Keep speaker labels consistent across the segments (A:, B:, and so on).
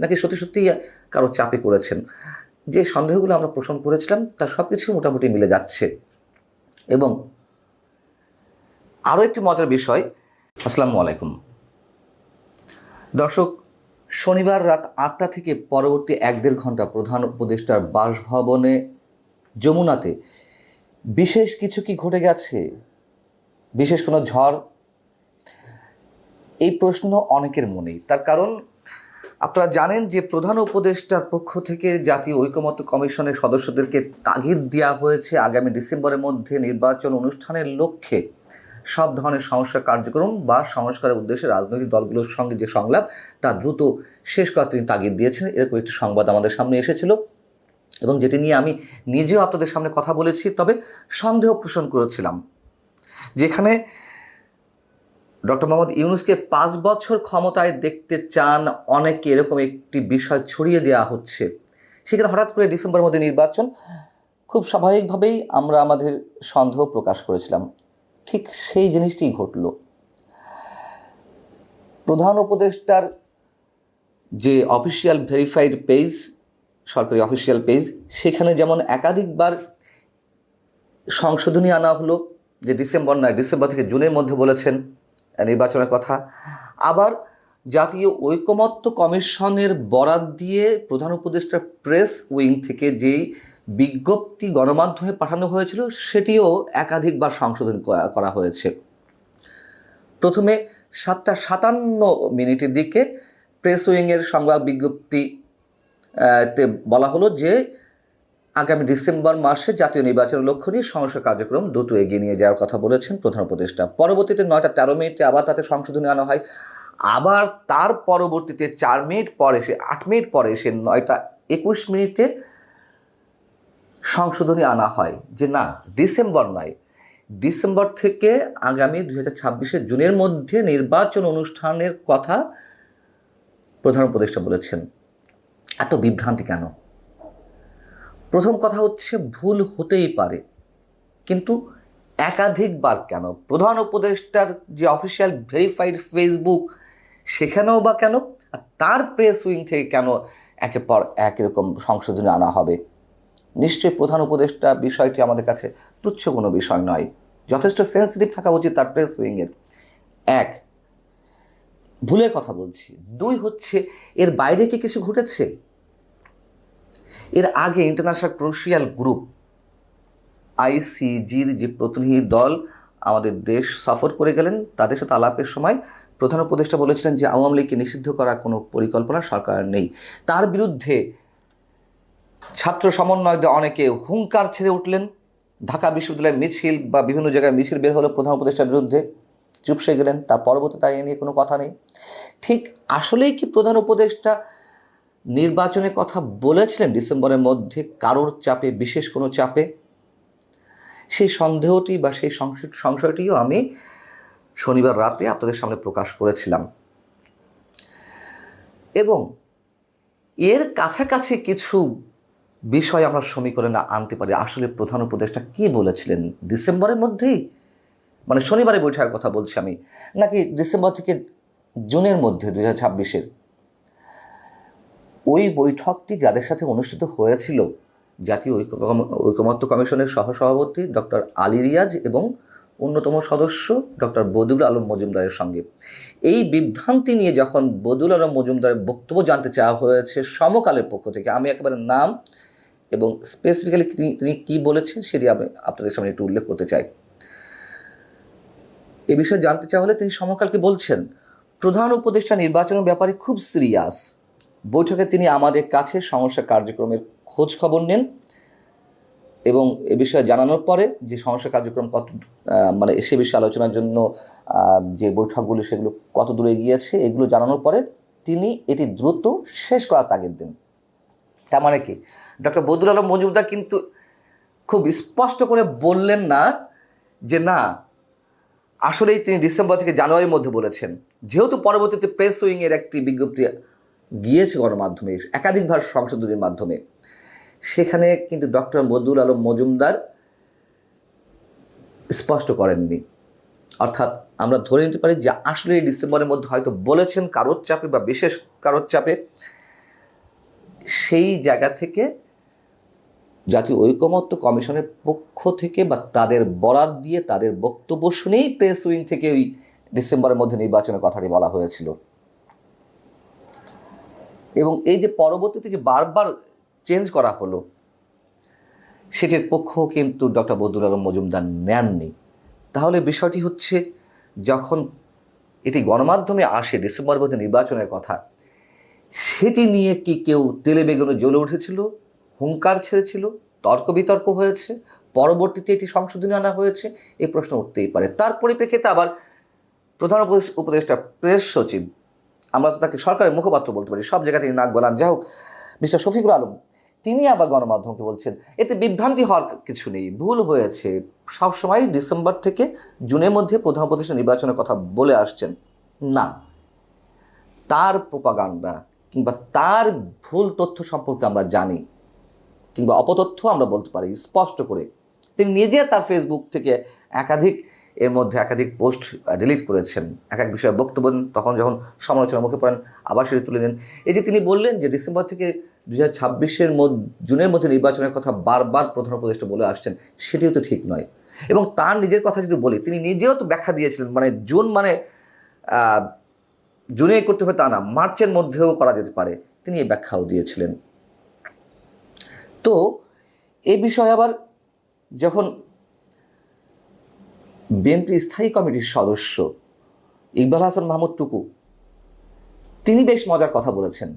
A: নাকি সত্যি সত্যি কারও চাপে করেছেন যে সন্দেহগুলো আমরা পোষণ করেছিলাম, তার সব কিছু মোটামুটি মিলে যাচ্ছে। এবং আরও একটি মজার বিষয়, আসসালামু আলাইকুম। দর্শক, শনিবার রাত আটটা থেকে পরবর্তী এক দেড় ঘণ্টা প্রধান উপদেষ্টার বাসভবনে যমুনাতে বিশেষ কিছু কি ঘটে গেছে? বিশেষ কোনো ঝড়? এই প্রশ্ন অনেকের মনেই। তার কারণ আপনারা জানেন যে প্রধান উপদেষ্টার পক্ষ থেকে জাতীয় ঐকমত্য কমিশনের সদস্যদেরকে তাগিদ দেওয়া হয়েছে আগামী ডিসেম্বরের মধ্যে নির্বাচন অনুষ্ঠানের লক্ষ্যে। সব ধরনের সমস্যা কার্যক্রম বা সংস্কারের উদ্দেশ্যে রাজনৈতিক দলগুলোর সঙ্গে যে সংলাপ, তা দ্রুত শেষ করার তিনি তাগিদ দিয়েছেন। এরকম একটি সংবাদ আমাদের সামনে এসেছিল। এবং যেটি নিয়ে আমি নিজেও আপনাদের সামনে কথা বলেছি, তবে সন্দেহ পোষণ করেছিলাম। যেখানে ডক্টর মোহাম্মদ ইউনুসকে পাঁচ বছর ক্ষমতায় দেখতে চান অনেকে, এরকম একটি বিষয় ছড়িয়ে দেওয়া হচ্ছে। সেখানে হঠাৎ করে ডিসেম্বরের মধ্যে নির্বাচন, খুব স্বাভাবিকভাবেই আমরা আমাদের সন্দেহ প্রকাশ করেছিলাম। ঠিক সেই জিনিসটি ঘটল। প্রধান উপদেষ্টার যে অফিসিয়াল ভেরিফাইড পেজ সরকারি অফিসিয়াল পেজ সেখানে যেমন একাধিকবার সংশোধনী আনা হলো, যে ডিসেম্বর নয়, ডিসেম্বর থেকে জুনের মধ্যে বলেছেন নির্বাচনের কথা। আবার জাতীয় ঐকমত্য কমিশনের বরাত দিয়ে প্রধান উপদেষ্টার প্রেস উইং থেকে যেই বিজ্ঞপ্তি গণমাধ্যমে পাঠানো হয়েছিল, সেটিও একাধিকবার সংশোধন করা হয়েছে। প্রথমে সাতটা সাতান্ন মিনিটের দিকে প্রেস উইংয়ের সংবাদ বিজ্ঞপ্তি তে বলা হলো যে আগামী ডিসেম্বর মাসে জাতীয় নির্বাচনের লক্ষ্য নিয়ে সংস্কার কার্যক্রম দ্রুত এগিয়ে নিয়ে যাওয়ার কথা বলেছেন প্রধান উপদেষ্টা। পরবর্তীতে নয়টা তেরো মিনিটে আবার তাতে সংশোধনী আনা হয়। আবার তার পরবর্তীতে চার মিনিট পরে সে আট মিনিট পরে সে নয়টা একুশ মিনিটে সংশোধনী আনা হয় যে না, ডিসেম্বর নয়। ডিসেম্বর থেকে আগামী দুই হাজার ছাব্বিশের জুনের মধ্যে নির্বাচন অনুষ্ঠানের কথা প্রধান উপদেষ্টা বলেছেন। এত বিভ্রান্তি কেন? প্রথম কথা হচ্ছে ভুল হতেই পারে। কিন্তু একাধিকবার কেন? প্রধান উপদেষ্টার যে অফিসিয়াল ভেরিফাইড ফেসবুক সেখানেও বা কেন? আর তার প্রেস উইং থেকে কেন একের পর এক এরকম সংশোধনী আনা হবে? নিশ্চয়ই প্রধান উপদেষ্টা বিষয়টি আমাদের কাছে তুচ্ছ কোনো বিষয় নয়। যথেষ্ট সেন্সিটিভ থাকা উচিত তার প্রেস উইংয়ের এক, ভুলের কথা বলছি। দুই হচ্ছে, এর বাইরে কি কিছু ঘটেছে? এর আগে ইন্টারন্যাশনাল ক্রোশিয়াল গ্রুপ আইসিজির যে প্রতিনিধি দল আমাদের দেশ সফর করে গেলেন, তাদের সাথে আলাপের সময় প্রধান উপদেষ্টা বলেছিলেন যে আওয়ামী লীগকে নিষিদ্ধ করার কোনো পরিকল্পনা সরকার নেই। তার বিরুদ্ধে ছাত্র সমন্বয়কদের অনেকে হুঙ্কার ছেড়ে উঠলেন। ঢাকা বিশ্ববিদ্যালয়ের মিছিল বা বিভিন্ন জায়গায় মিছিল বের হলো প্রধান উপদেষ্টার বিরুদ্ধে। চুপসে গেলেন, তার পরবর্তী তাই নিয়ে কোনো কথা নেই। ঠিক আসলেই কি প্রধান উপদেষ্টা নির্বাচনের কথা বলেছিলেন ডিসেম্বরের মধ্যে কারোর চাপে, বিশেষ কোনো চাপে? সেই সন্দেহটি বা সেই সংশয়- সংশয়টিও আমি শনিবার রাতে আপনাদের সামনে প্রকাশ করেছিলাম। এবং এর কাছাকাছি কিছু বিষয় আমরা সমীকরণে আনতে পারি। আসলে প্রধান উপদেষ্টা কি বলেছিলেন? ডিসেম্বরের মধ্যেই? মানে শনিবারে বৈঠকের কথা বলছি আমি। নাকি ডিসেম্বর থেকে জুনের মধ্যে, দুই হাজার ছাব্বিশের? ওই বৈঠকটি যাদের সাথে অনুষ্ঠিত হয়েছিল জাতীয় ঐক্য- ঐকমত্য কমিশনের সহসভাপতি ডক্টর আলী রিয়াজ এবং অন্যতম সদস্য ডক্টর বদুল আলম মজুমদারের সঙ্গে। এই বিভ্রান্তি নিয়ে যখন বদুল আলম মজুমদারের বক্তব্য জানতে চাওয়া হয়েছে সমকালের পক্ষ থেকে, আমি একেবারে নাম এবং স্পেসিফিক্যালি তিনি কী বলেছেন সেটি আমি আপনাদের সামনে একটু উল্লেখ করতে চাই। এ বিষয়ে জানতে চাওয়া হলে তিনি সমকালকে বলছেন, প্রধান উপদেষ্টা নির্বাচনের ব্যাপারে খুব সিরিয়াস বৈঠকে তিনি আমাদের কাছে সমস্যা কার্যক্রমের খোঁজ খবর নেন এবং এ বিষয়ে জানানোর পরে যে সমস্যা কার্যক্রম কত মানে সে বিষয়ে আলোচনার জন্য যে বৈঠকগুলো সেগুলো কত দূরে গিয়েছে এগুলো জানানোর পরে তিনি এটি দ্রুত শেষ করার তাগিদ দেন। তার মানে কি? ডক্টর বদুল আলম মজুমদার কিন্তু খুব স্পষ্ট করে বললেন না যে না, আসলেই তিনি ডিসেম্বর থেকে জানুয়ারির মধ্যে বলেছেন। যেহেতু পরবর্তীতে প্রেস উইংয়ের একটি বিজ্ঞপ্তি গিয়েছে গণমাধ্যমে, একাধিকবার সংশোধনীর মাধ্যমে। সেখানে কিন্তু ডক্টর বদুল আলম মজুমদার স্পষ্ট করেননি। অর্থাৎ আমরা ধরে নিতে পারি যে আসলে এই ডিসেম্বরের মধ্যে হয়তো বলেছেন কারোর চাপে বা বিশেষ কারোর চাপে, সেই জায়গা থেকে জাতীয় ঐকমত্য কমিশনের পক্ষ থেকে বা তাদের বরাত দিয়ে তাদের বক্তব্য শুনেই প্রেস উইং থেকে ওই ডিসেম্বরের মধ্যে নির্বাচনের কথাটি বলা হয়েছিল। এবং এই যে পরবর্তীতে যে বারবার চেঞ্জ করা হলো, সেটির পক্ষ কিন্তু ডক্টর বদরুল আলম মজুমদার নেননি। তাহলে বিষয়টি হচ্ছে, যখন এটি গণমাধ্যমে আসে ডিসেম্বর মধ্যে নির্বাচনের কথা, সেটি নিয়ে কি কেউ তেলে বেগুনে জ্বলে উঠেছিল, হুঙ্কার ছেড়েছিল তর্ক বিতর্ক হয়েছে, পরবর্তীতে এটি সংশোধনী আনা হয়েছে? এই প্রশ্ন উঠতেই পারে। তার পরিপ্রেক্ষিতে আবার প্রধান উপদেষ্টা, প্রেস সচিব আমরা তো তাকে সরকারের মুখপাত্র বলতে পারি, সব জায়গা থেকে নাক গলান। যাই হোক, মিস্টার শফিকুল আলম, তিনি আবার গণমাধ্যমকে বলছেন, এতে বিভ্রান্তি হওয়ার কিছু নেই, ভুল হয়েছে। সবসময় ডিসেম্বর থেকে জুনের মধ্যে প্রধান উপদেষ্টা নির্বাচনের কথা বলে আসছেন। না, তার প্রোপাগান্ডা কিংবা তার ভুল তথ্য সম্পর্কে আমরা জানি কিংবা অপতথ্য আমরা বলতে পারি, স্পষ্ট করে। তিনি নিজে তার ফেসবুক থেকে একাধিক এর মধ্যে একাধিক পোস্ট ডিলিট করেছেন। এক এক বিষয়ে বক্তব্য দেন, তখন যখন সমালোচনার মুখে পড়েন, আবার সেটি তুলে নেন। এই যে তিনি বললেন যে ডিসেম্বর থেকে দু হাজার ছাব্বিশের জুনের মধ্যে নির্বাচনের কথা বারবার প্রধান উপদেষ্টা বলে আসছেন, সেটিও তো ঠিক নয়। এবং তার নিজের কথা যদি বলি, তিনি নিজেও তো ব্যাখ্যা দিয়েছিলেন মানে জুন মানে জুনে করতে হবে তা না, মার্চের মধ্যেও করা যেতে পারে। তিনি এই ব্যাখ্যাও দিয়েছিলেন। তো, এ বিষয়ে আবার যখন বিএনপি স্থায়ী কমিটির সদস্য ইকবাল হাসান মাহমুদ টুকু। তিনি বেশ মজার কথা বলেছেন।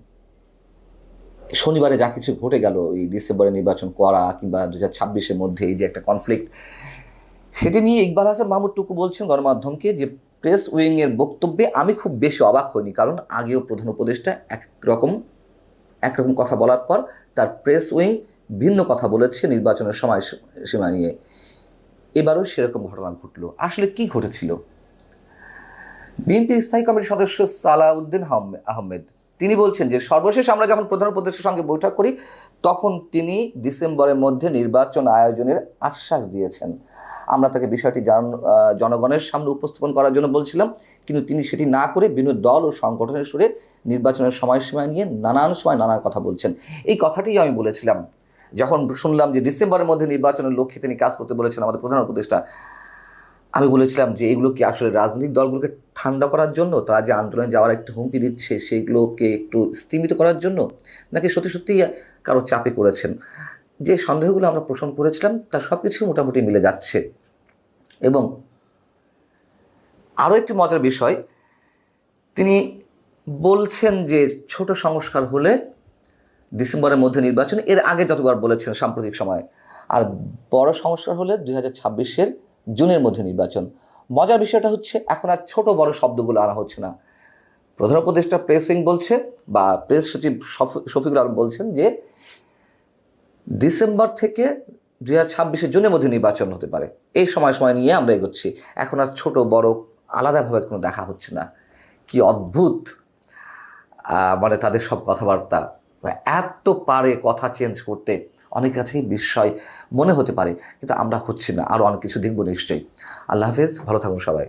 A: শনিবারে যা কিছু ঘটে গেল, এই ডিসেম্বরে নির্বাচন করা কিংবা দু হাজার ছাব্বিশের মধ্যে এই যে একটা কনফ্লিক্ট সেটি নিয়ে ইকবাল হাসান মাহমুদ টুকু বলছেন গণমাধ্যমকে যে প্রেস উইংয়ের বক্তব্যে আমি খুব বেশি অবাক হইনি, কারণ আগেও প্রধান উপদেষ্টা একরকম একরকম কথা বলার পর তার প্রেস উইং ভিন্ন কথা বলেছে নির্বাচনের সময়, সীমা নিয়ে। এবারও সেরকম ঘটনা ঘটলো। আসলে কি ঘটেছিল? বিএনপি স্থায়ী কমিটির সদস্য সালাউদ্দিন আহমে- আহমেদ, তিনি বলছেন যে, সর্বশেষ আমরা যখন প্রধান উপদেষ্টার সঙ্গে বৈঠক করি, তখন তিনি ডিসেম্বরের মধ্যে নির্বাচন আয়োজনের আশ্বাস দিয়েছেন। আমরা তাকে বিষয়টি জন- জনগণের সামনে উপস্থাপন করার জন্য বলছিলাম, কিন্তু তিনি সেটি না করে বিভিন্ন দল ও সংগঠনের সুরে নির্বাচনের সময়সীমা নিয়ে নানান সময় নানান কথা বলছেন। এই কথাটি আমি বলেছিলাম। যখন শুনলাম যে ডিসেম্বরের মধ্যে নির্বাচনের লক্ষ্যে তিনি কাজ করতে বলেছেন আমাদের প্রধান উপদেষ্টা, আমি বলেছিলাম যে এগুলো কি আসলে রাজনৈতিক দলগুলোকে ঠান্ডা করার জন্য, তারা যে আন্দোলনে যাওয়ার একটা হুমকি দিচ্ছে সেইগুলোকে একটু স্তীমিত করার জন্য, নাকি সত্যি সত্যি কারও চাপে করেছেন যে সন্দেহগুলো আমরা পোষণ করেছিলাম তার সব কিছু মোটামুটি মিলে যাচ্ছে। এবং আরও একটি মজার বিষয়, তিনি বলছেন যে ছোট সংস্কার হলে ডিসেম্বরের মধ্যে নির্বাচন, এর আগে যতবার বলেছেন সাম্প্রতিক সময়ে। আর বড় সমস্যা হলে দুই হাজার ছাব্বিশের জুনের মধ্যে নির্বাচন। মজার বিষয়টা হচ্ছে, এখন আর ছোট বড় শব্দগুলো আনা হচ্ছে না। প্রধান উপদেষ্টা প্রেস বলছে বা প্রেস সচিব শফ- শফিকুল আলম বলছেন যে, ডিসেম্বর থেকে দুই হাজার ছাব্বিশের জুনের মধ্যে নির্বাচন হতে পারে। এই সময় সময় নিয়ে আমরা এগোচ্ছি। এখন আর ছোট বড় আলাদাভাবে কোনো দেখা হচ্ছে না। কি অদ্ভুত! মানে তাদের সব কথাবার্তা। এত পারে কথা চেঞ্জ করতে অনেক কাছেই বিস্ময় মনে হতে পারে, কিন্তু আমরা হচ্ছি না আরও অনেক কিছু দেখব নিশ্চয়ই। আল্লাহ হাফেজ, ভালো থাকুন সবাই।